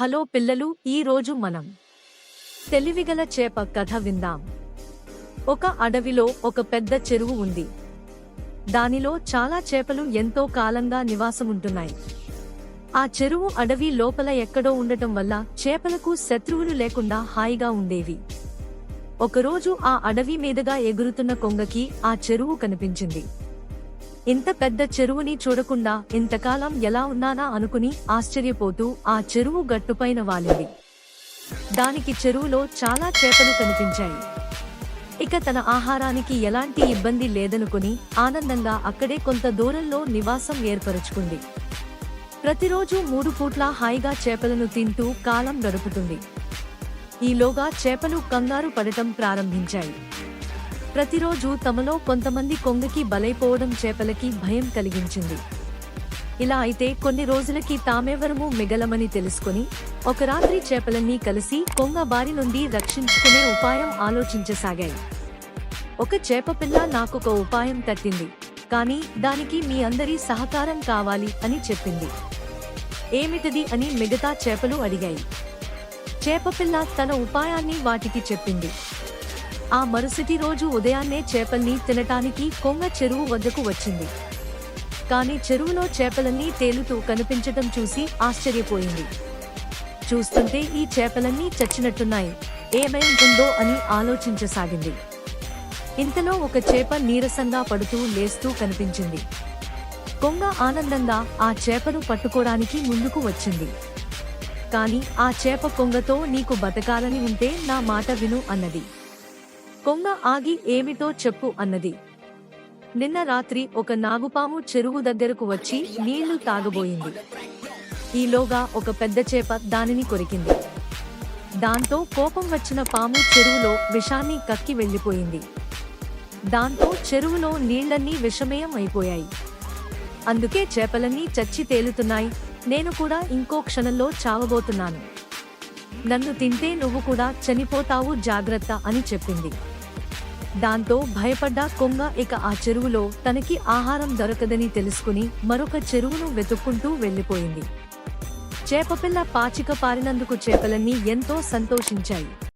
Hello పిల్లలు ఈరోజు మనం తెలివిగల చేప కథ విందాం. ఒక అడవిలో ఒక పెద్ద చెరువు ఉంది. దానిలో చాలా చేపలు ఎంతో కాలంగా నివాసముంటున్నాయి. ఆ చెరువు అడవి లోపల ఎక్కడో ఉండటం వల్ల చేపలకు శత్రువులు లేకుండా హాయిగా ఉండేవి. ఒకరోజు ఆ అడవి మీదుగా ఎగురుతున్న కొంగకి ఆ చెరువు కనిపించింది. ఇంత పెద్ద చెరువుని చూడకుండా ఇంతకాలం ఎలా ఉన్నానా అనుకుని ఆశ్చర్యపోతూ ఆ చెరువు గట్టుపైన వాలింది. దానికి చెరువులో చాలా చేపలు కనిపించాయి. ఇక తన ఆహారానికి ఎలాంటి ఇబ్బంది లేదనుకుని ఆనందంగా అక్కడే కొంత దూరంలో నివాసం ఏర్పరచుకుంది. ప్రతిరోజు మూడు పూట్ల హాయిగా చేపలను తింటూ కాలం గడుపుతుంది. ఈలోగా చేపలు కంగారు పడటం ప్రారంభించాయి. ప్రతిరోజు తమలో కొంతమంది కొంగకి బలైపోవడం చేపలకి భయం కలిగించింది. ఇలా అయితే కొన్ని రోజులకి తామెవరము మిగలమని తెలుసుకుని ఒక రాత్రి చేపలన్నీ కలిసి కొంగ బారి నుండి రక్షించుకునే ఉపాయం ఆలోచించసాగాయి. ఒక చేప పిల్ల నాకొక ఉపాయం తట్టింది కానీ దానికి మీ అందరి సహకారం కావాలి అని చెప్పింది. ఏమిటది అని మిగతా చేపలు అడిగాయి. చేపపిల్ల తన ఉపాయాన్ని వాటికి చెప్పింది. ఆ మరుసటి రోజు ఉదయాన్నే చేపల్ని తినటానికి కొంగ చెరువు వద్దకు వచ్చింది. కాని చెరువులో చేపలన్నీ తేలుతూ కనిపించటం చూసి ఆశ్చర్యపోయింది. చూస్తుంటే ఈ చేపలన్నీ చచ్చినట్టున్నాయి. ఏమై ఉంటుందో అని ఆలోచించసాగింది. ఇంతలో ఒక చేప నీరసంగా పడుతూ లేస్తూ కనిపించింది. కొంగ ఆనందంగా ఆ చేపను పట్టుకోవడానికి ముందుకు వచ్చింది. కాని ఆ చేప కొంగతో నీకు బతకాలని ఉంటే నా మాట విను అన్నది. కొంగ ఆగి ఏమిటో చెప్పు అన్నది. నిన్న రాత్రి ఒక నాగుపాము చెరువు దగ్గరకు వచ్చి నీళ్ళు తాగబోయింది. ఈలోగా ఒక పెద్ద చేప దానిని కొరికింది. దాంతో కోపం వచ్చిన పాము చెరువులో విషాన్ని కక్కి వెళ్ళిపోయింది దాంతో చెరువులో నీళ్ళన్నీ విషమయం అయిపోయాయి అందుకే చేపలన్నీ చచ్చి తేలుతున్నాయి. నేను కూడా ఇంకో క్షణంలో చావబోతున్నాను. నన్ను తింటే నువ్వు కూడా చనిపోతావు జాగ్రత్త అని చెప్పింది. దాంతో భయపడ్డ కొంగ ఇక ఆ చెరువులో తనకి ఆహారం దొరకదని తెలుసుకుని మరొక చెరువును వెతుక్కుంటూ వెళ్ళిపోయింది చేపపిల్ల పాచిక పారినందుకు చేపలన్నీ ఎంతో సంతోషించాయి.